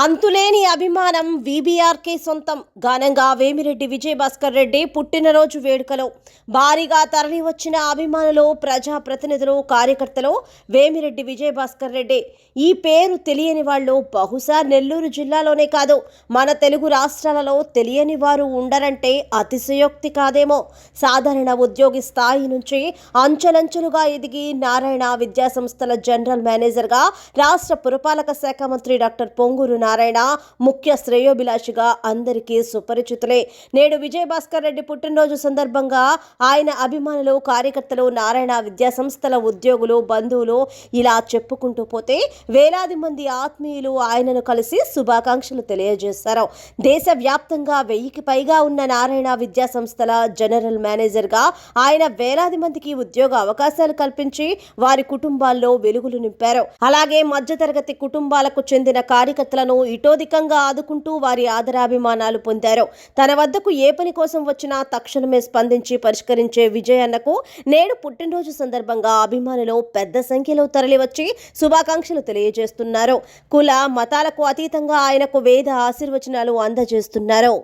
అంతులేని అభిమానం వీబీఆర్కే సొంతం. ఘనంగా వేమిరెడ్డి విజయభాస్కర్ రెడ్డి పుట్టినరోజు వేడుకలో. భారీగా తరలి వచ్చిన అభిమానులు ప్రజాప్రతినిధులు కార్యకర్తలు వేమిరెడ్డి విజయభాస్కర్ రెడ్డి. ఈ పేరు తెలియని వాళ్ళు బహుశా నెల్లూరు జిల్లాలోనే కాదు మన తెలుగు రాష్ట్రాలలో తెలియని వారు ఉండరంటే అతిశయోక్తి కాదేమో. సాధారణ ఉద్యోగి స్థాయి నుంచి అంచెలంచెలుగా ఎదిగి నారాయణ విద్యాసంస్థల జనరల్ మేనేజర్గా రాష్ట్ర పురపాలక శాఖ మంత్రి డాక్టర్ పొంగూరు నారాయణ ముఖ్య శ్రేయోభిలాషిగా అందరికీ సుపరిచితులే. నేడు విజయభాస్కర్ రెడ్డి పుట్టినరోజు సందర్భంగా ఆయన అభిమానులు కార్యకర్తలు నారాయణ విద్యాసంస్థల ఉద్యోగులు బంధువులు ఇలా చెప్పుకుంటూ పోతే వేలాది మంది ఆత్మీయులు ఆయనను కలిసి శుభాకాంక్షలు తెలియజేశారు. దేశవ్యాప్తంగా వెయ్యికి పైగా ఉన్న నారాయణ విద్యాసంస్థల జనరల్ మేనేజర్గా ఆయన వేలాది మందికి ఉద్యోగ అవకాశాలు కల్పించి వారి కుటుంబాల్లో వెలుగులు నింపారు. అలాగే మధ్యతరగతి కుటుంబాలకు చెందిన కార్యకర్తలను ఇటోధికంగా ఆదుకుంటూ వారి ఆదరాభిమానాలు పొందారు. తన వద్దకు ఏ పని కోసం వచ్చినా తక్షణమే స్పందించి పరిష్కరించే విజయ్ అన్నకు నేడు పుట్టినరోజు సందర్భంగా అభిమానులు పెద్ద సంఖ్యలో తరలివచ్చి శుభాకాంక్షలు తెలియజేస్తున్నారు. కుల మతాలకు అతీతంగా ఆయనకు వేద ఆశీర్వచనాలు అందజేస్తున్నారు.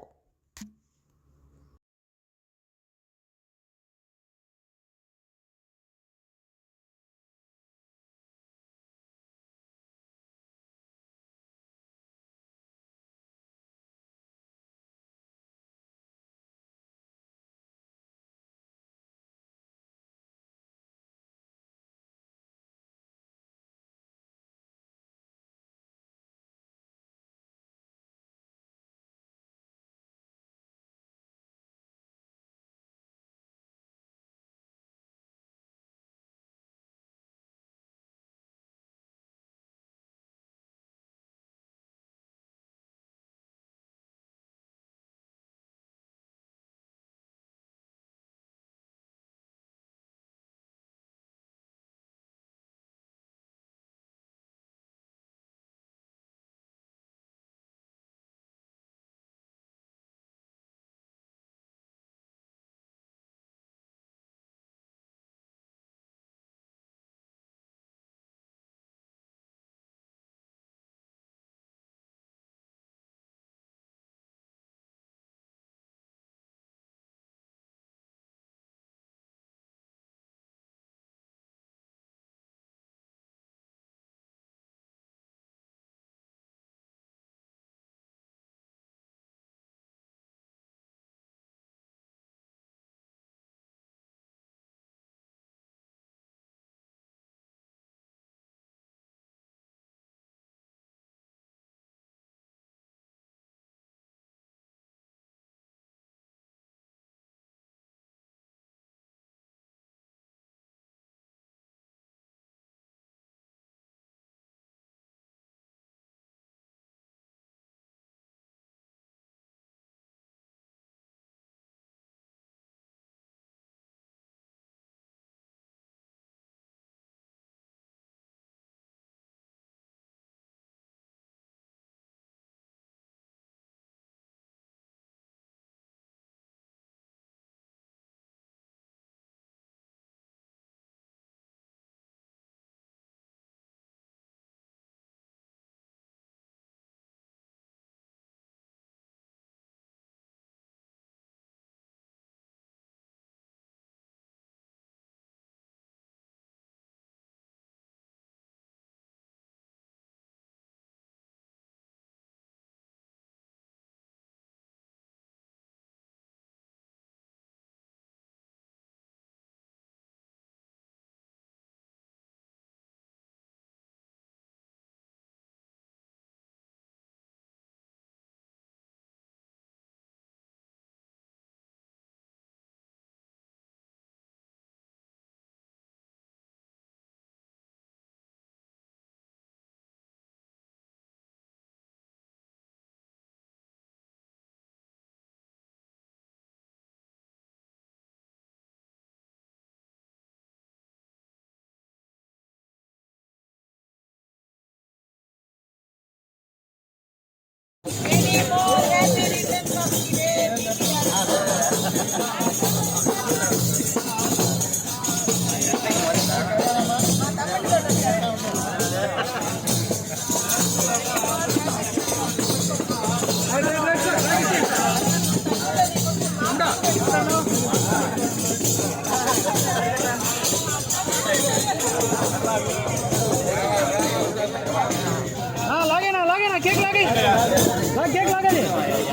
Ready,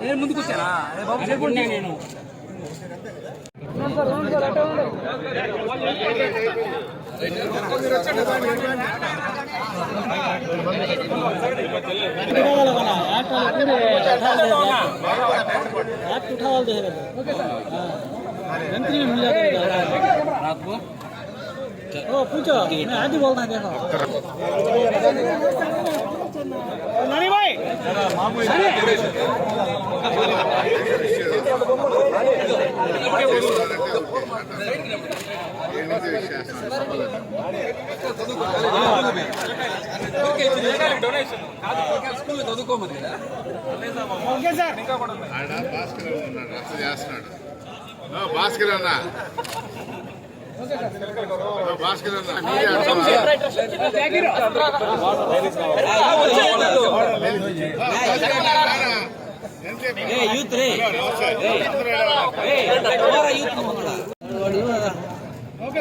నేను ముందుకు వచ్చానా ఏ బాబు చెప్పండి నేను पूछो मैं आज ही बोलना देखो नानी भाई చేస్తున్నాడు భాస్కర్ అన్న భాస్కర్ అన్న యూత్ రే. సార్.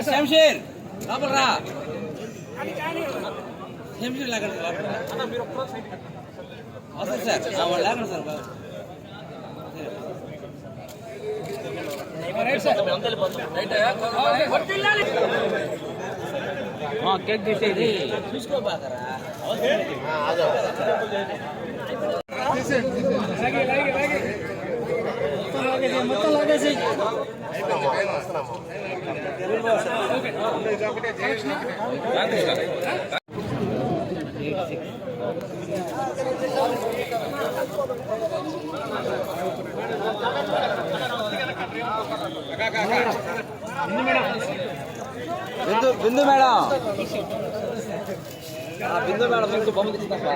శంషీర్ లోపల రా. శంషీర్ లాగండి వస్తుంది సార్. వాళ్ళు లాగండి సార్ బాబు. కేక్ తీసేది చూసుకోబాకరా మొత్తం లాగేసి బిందు బిందు మేడం బిందు మేడం మీకు బొమ్మ తీసుకుంటా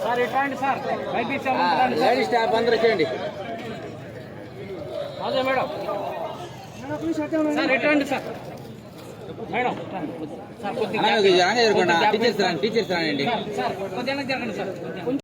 సార్ సార్. ఇట్లాంటి సార్. బైక్ ఇచ్చాము లేడీ స్టాఫ్ అందరూ చేయండి. అదే మేడం. సార్ ఎట్లాంటి సార్. మేడం టీచర్స్ రాండి టీచర్స్ రాండి